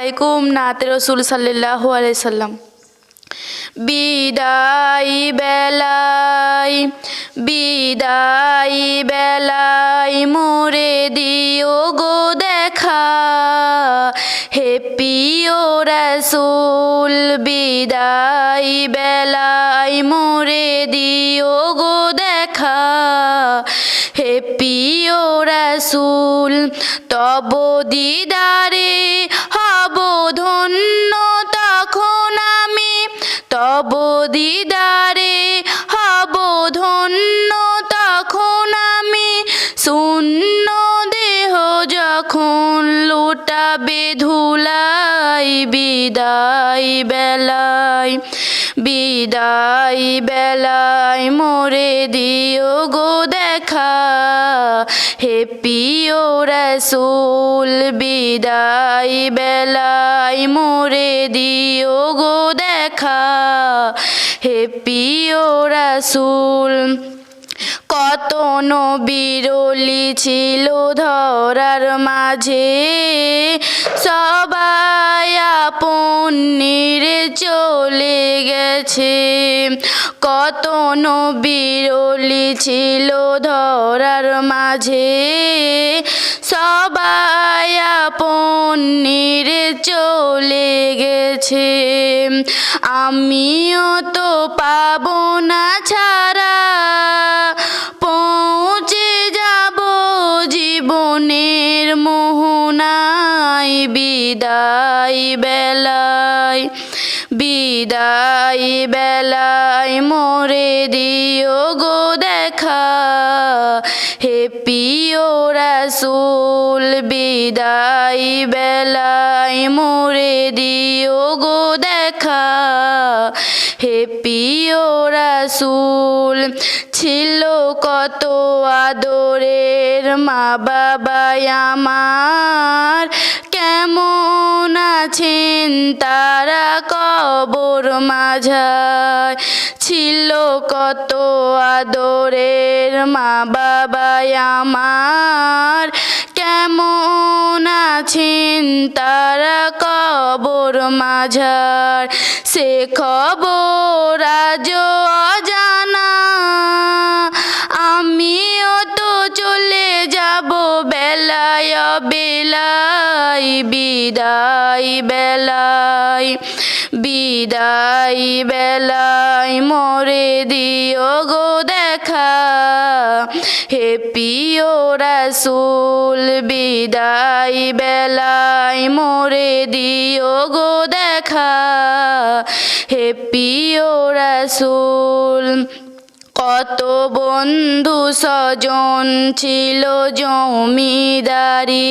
আলাইকুম নাতে রসুল সাল্লাহ আলাইসাল্লাম বিদায় বেলায় বিদায় বেলায় মোরে দিও গো দেখা। হে পিও রসুল, বিদায় বেলায় মোরে দিও গো দেখা। হে পিও রসুল, তব দিদারে দিদারে হব ধন্য, তখন আমি শূন্য দেহ যখন লুটাবে ধুলাই, বিদায় বেলায় বিদায় বেলায় মোরে দিও গো দেখা, হে পিও রসুল, বিদায় বেলায় মোরে দিও গো দেখা হে পিও রসুল, কত নবিরলি ছিল ধরার মাঝে। সবাই আপন নিরে চলে গেছে। কত নবিরলি ছিল ধরার মাঝে। সবাই আপন নিরে চলে গেছে। আমিও পাবো না ছাড়া। পৌঁছে যাব জীবনের মোহনায়। বিদায় বেলায় বিদায় বেলায় মোরে দিও গো দেখা। হে পিও রসুল, বিদায় বেলায় মোরে দিও গো দেখা। পিও রসুল, ছিল কত আদরের মা বাবা আমার। কেমন আছেন তারা কবর মাঝায়? ছিল কত আদরের মা বাবা আমার। কেমন আছেন তারা কবর মাঝার। সে খবর আজ অজানা। আমিও তো চলে যাব বেলায় বেলায় বিদায় বেলায় বিদায় বেলায়। মরে দিও গো দেখা, হে পিও রসুল বিদায় বেলায় মোরে দিও গো দেখা হে পিও রসুল। কত বন্ধু স্বজন ছিল জমিদারি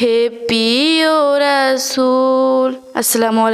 হে পিও রাসুল আসসালামু আলাইকুম।